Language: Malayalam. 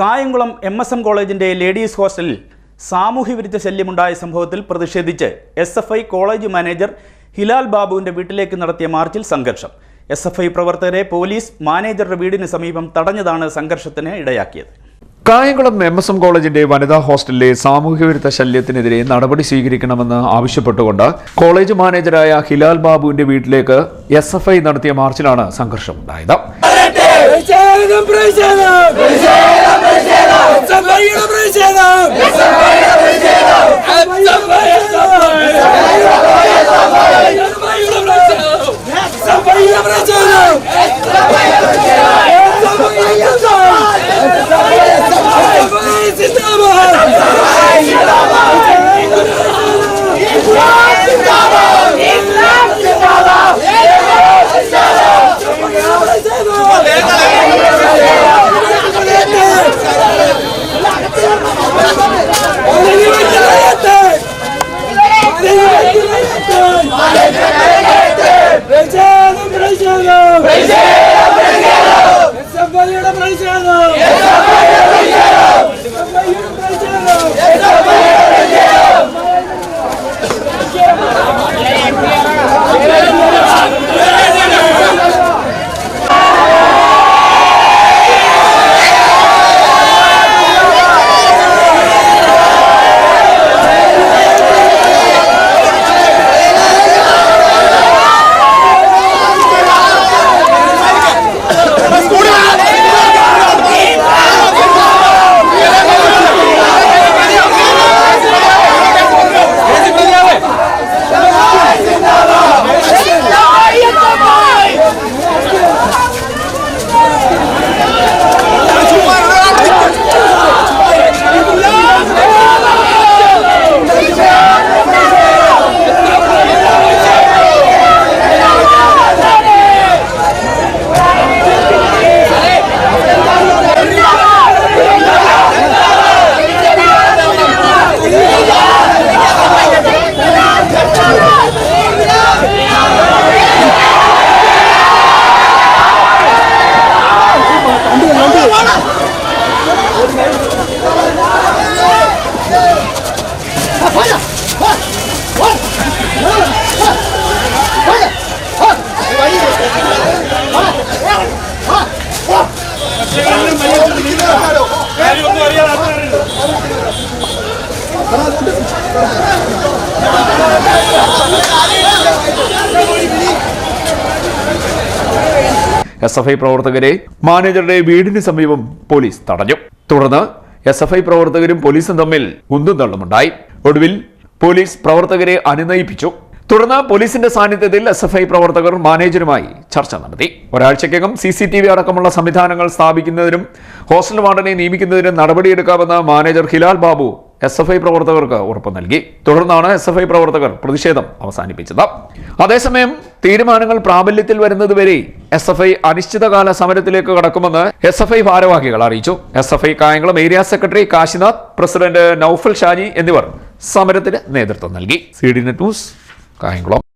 കായംകുളം എം എസ് എം കോളേജിന്റെ ലേഡീസ് ഹോസ്റ്റലിൽ സാമൂഹ്യവിരുദ്ധ ശല്യമുണ്ടായ സംഭവത്തിൽ പ്രതിഷേധിച്ച് S F I college manager Hilal ബാബുവിന്റെ വീട്ടിലേക്ക് നടത്തിയ മാർച്ചിൽ സംഘർഷം. എസ് എഫ് ഐ പ്രവർത്തകരെ പോലീസ് മാനേജറുടെ വീടിന് സമീപം തടഞ്ഞതാണ് സംഘർഷത്തിന് ഇടയാക്കിയത്. കായംകുളം എം എസ് എം കോളേജിന്റെ വനിതാ ഹോസ്റ്റലിലെ സാമൂഹ്യവിരുദ്ധ ശല്യത്തിനെതിരെ നടപടി സ്വീകരിക്കണമെന്ന് ആവശ്യപ്പെട്ടുകൊണ്ട് കോളേജ് മാനേജരായ ഹിലാൽ ബാബുവിന്റെ വീട്ടിലേക്ക് എസ് എഫ് ഐ നടത്തിയ മാർച്ചിലാണ് സംഘർഷമുണ്ടായത്. പ്രതിഷേധം പ്രതിഷേധം സഭയുടെ പ്രതിഷേധം സഭയുടെ പ്രതിഷേധം പ്രതിഷേധം എസ് എഫ് ഐ പ്രവർത്തകരെ മാനേജറുടെ വീടിന് സമീപം പോലീസ് തടഞ്ഞു. തുടർന്ന് എസ് എഫ് ഐ പ്രവർത്തകരും പോലീസും തമ്മിൽ ഉന്തും തള്ളുമുണ്ടായി ഒടുവിൽ പോലീസ് പ്രവർത്തകരെ അനുനയിപ്പിച്ചു. തുടർന്ന് പോലീസിന്റെ സാന്നിധ്യത്തിൽ എസ് എഫ് ഐ പ്രവർത്തകർ മാനേജരുമായി ചർച്ച നടത്തി. ഒരാഴ്ചക്കകം സി സി ടി വി അടക്കമുള്ള സംവിധാനങ്ങൾ സ്ഥാപിക്കുന്നതിനും ഹോസ്റ്റൽ വാർഡനെ നിയമിക്കുന്നതിനും നടപടിയെടുക്കാമെന്ന് manager Hilal Babu S F I പ്രവർത്തകർക്ക് ഉറപ്പ് നൽകി. തുടർന്നാണ് എസ് എഫ് ഐ പ്രവർത്തകർ പ്രതിഷേധം അവസാനിപ്പിച്ചത്. അതേസമയം തീരുമാനങ്ങൾ പ്രാബല്യത്തിൽ വരുന്നതുവരെ എസ് എഫ് ഐ അനിശ്ചിതകാല സമരത്തിലേക്ക് കടക്കുമെന്ന് എസ് എഫ് ഐ ഭാരവാഹികൾ അറിയിച്ചു. S F I Kayamkulam area secretary Kashinath president Noufal Shaji എന്നിവർ സമരത്തിന് നേതൃത്വം നൽകി. C D net news Kayamkulam.